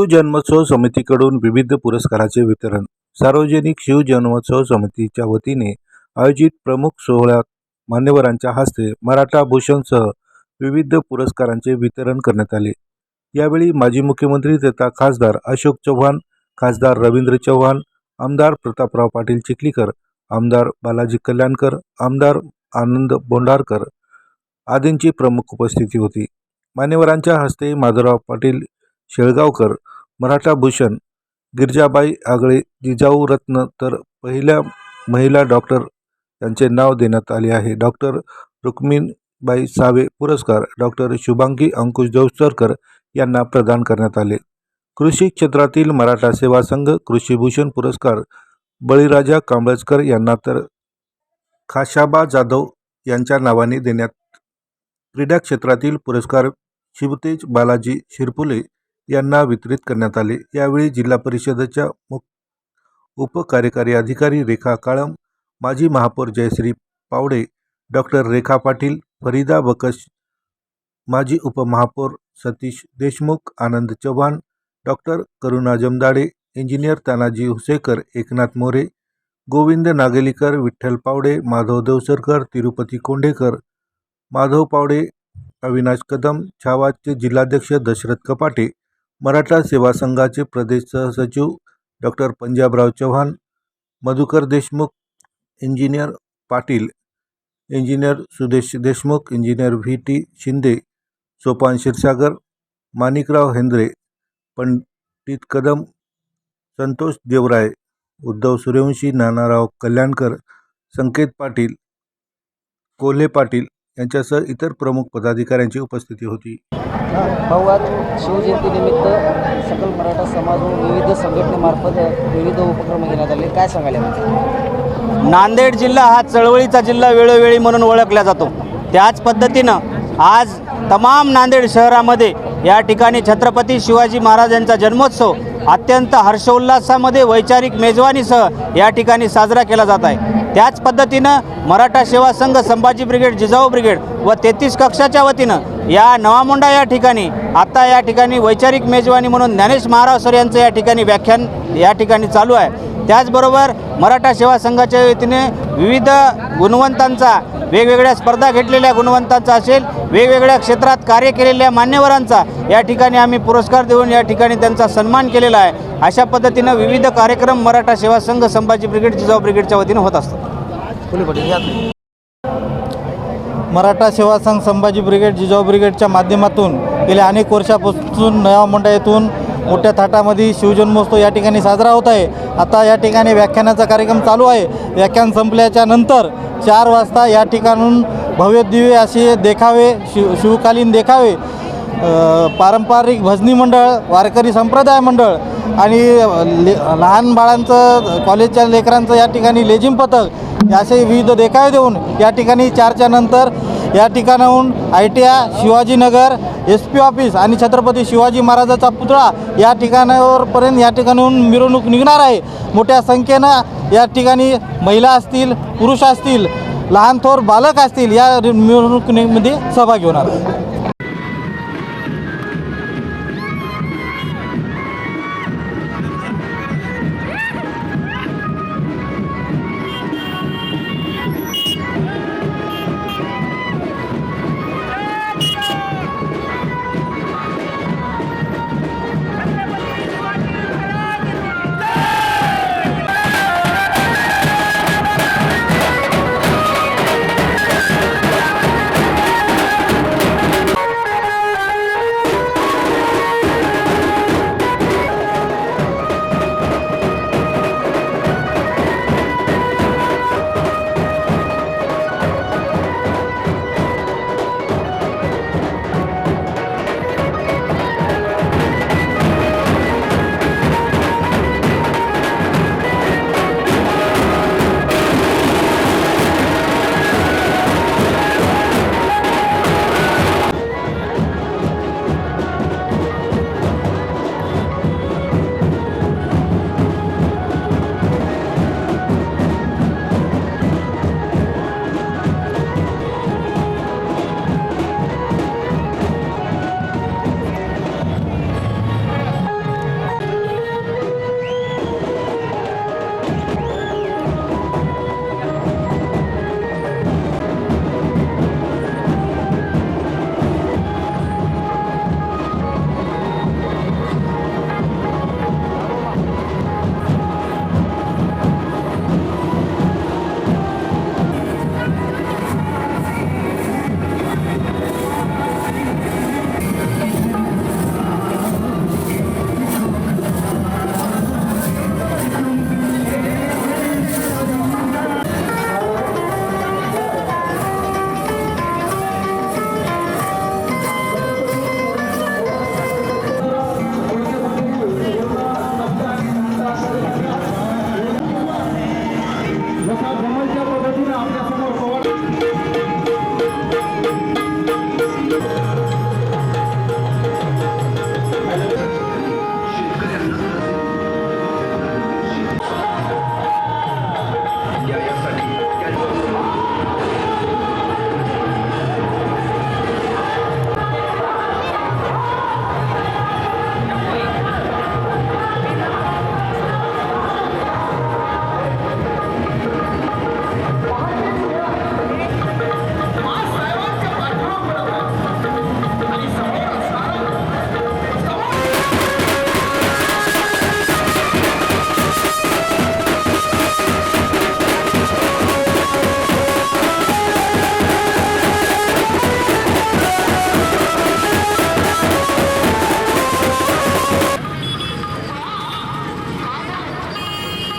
शिवजन्मोत्सव समितीकडून विविध पुरस्काराचे वितरण. सार्वजनिक शिवजन्मोत्सव समितीच्या वतीने आयोजित प्रमुख सोहळ्यात मान्यवरांच्या हस्ते मराठा भूषणसह विविध पुरस्कारांचे वितरण करण्यात आले. यावेळी माजी मुख्यमंत्री तथा खासदार अशोक चव्हाण खासदार रवींद्र चव्हाण आमदार प्रतापराव पाटील चिखलीकर आमदार बालाजी कल्याणकर आमदार आनंद बोंडारकर आदींची प्रमुख उपस्थिती होती. मान्यवरांच्या हस्ते माधवराव पाटील शेळगावकर मराठा भूषण गिरजाबाई आगळे जिजाऊ रत्न तर पहिल्या महिला डॉक्टर यांचे नाव देण्यात आले आहे. डॉक्टर रुक्मिणबाई सावे पुरस्कार डॉक्टर शुभांगी अंकुश देवसरकर यांना प्रदान करण्यात आले. कृषी क्षेत्रातील मराठा सेवा संघ कृषीभूषण पुरस्कार बळीराजा कांबळजकर यांना तर खाशाबा जाधव यांच्या नावाने देण्यात क्रीडा क्षेत्रातील पुरस्कार शिवतेज बालाजी शिरपुले यांना वितरित करण्यात आले. यावेळी जिल्हा परिषदेच्या मुख उपकार्यकारी अधिकारी रेखा काळम माजी महापौर जयश्री पावडे डॉक्टर रेखा पाटील फरीदा बकश माजी उपमहापौर सतीश देशमुख आनंद चव्हाण डॉक्टर करुणा जमदाडे इंजिनियर तानाजी हुसेकर एकनाथ मोरे गोविंद नागेलीकर विठ्ठल पावडे माधव देवसरकर तिरुपती कोंडेकर माधव पावडे अविनाश कदम छावाचे जिल्हाध्यक्ष दशरथ कपाटे मराठा सेवा संघाचे प्रदेश सहसचिव doctor Panjabrao Chavan Madhukar Deshmukh engineer Patil engineer Sudesh Deshmukh engineer V T Shinde Sopan Kshirsagar Manikrao Hendre Pandit Kadam Santosh Devrai Uddhav Suryavanshi Nanarao Kalyankar Sanket Patil Kolhe Patil यांच्यासह इतर प्रमुख पदाधिकाऱ्यांची उपस्थिती होती. भाऊ आज शिवजयंतीनिमित्त सकल मराठा समाज विविध संघटनेमार्फत विविध उपक्रम घेण्यात आले. काय सांगायला? नांदेड जिल्हा हा चळवळीचा जिल्हा वेळोवेळी म्हणून ओळखला जातो. त्याच पद्धतीनं आज तमाम नांदेड शहरामध्ये या ठिकाणी छत्रपती शिवाजी महाराजांचा जन्मोत्सव अत्यंत हर्षोल्लासामध्ये वैचारिक मेजवानीसह या ठिकाणी साजरा केला जात आहे. त्याच पद्धतीनं मराठा सेवा संघ संभाजी ब्रिगेड जिजाऊ ब्रिगेड व तेहतीस कक्षाच्या वतीनं या नवामुंडा या ठिकाणी आता या ठिकाणी वैचारिक मेजवानी म्हणून ज्ञानेश महाराज सर यांचं या ठिकाणी व्याख्यान या ठिकाणी चालू आहे. त्याचबरोबर मराठा सेवा संघाच्या वतीने विविध गुणवंतांचा वेगवेगळ्या स्पर्धा घेतलेल्या गुणवंतांचा असेल वेगवेगळ्या क्षेत्रात कार्य केलेल्या मान्यवरांचा या ठिकाणी आम्ही पुरस्कार देऊन या ठिकाणी त्यांचा सन्मान केलेला आहे. अशा पद्धतीनं विविध कार्यक्रम मराठा सेवा संघ संभाजी ब्रिगेड जिजाऊ ब्रिगेडच्या वतीनं होत असतात. मराठा सेवा संघ संभाजी ब्रिगेड जिजाऊ ब्रिगेडच्या माध्यमातून गेल्या अनेक वर्षापासून नया येथून मोठ्या थाटामध्ये शिवजन्मोत्सव या ठिकाणी साजरा होत आहे. आता या ठिकाणी व्याख्यानाचा कार्यक्रम चालू आहे. व्याख्यान संपल्याच्या नंतर चार वाजता या ठिकाणून भव्य दिव्य असे देखावे शिव शिवकालीन देखावे पारंपरिक भजनी मंडळ वारकरी संप्रदाय मंडळ आणि ले लहान बाळांचं कॉलेजच्या लेकरांचं या ठिकाणी लेझिम पथक असे विविध देखावे देऊन या ठिकाणी चारच्या नंतर या ठिकाणाहून I T I Shivajinagar S P office आणि छत्रपती शिवाजी महाराजाचा पुतळा या ठिकाणावरपर्यंत या ठिकाणाहून मिरवणूक निघणार आहे. मोठ्या संख्येनं या ठिकाणी महिला असतील पुरुष असतील लहान थोर बालक असतील या मिरवणुकीमध्ये सहभागी होणार. आहे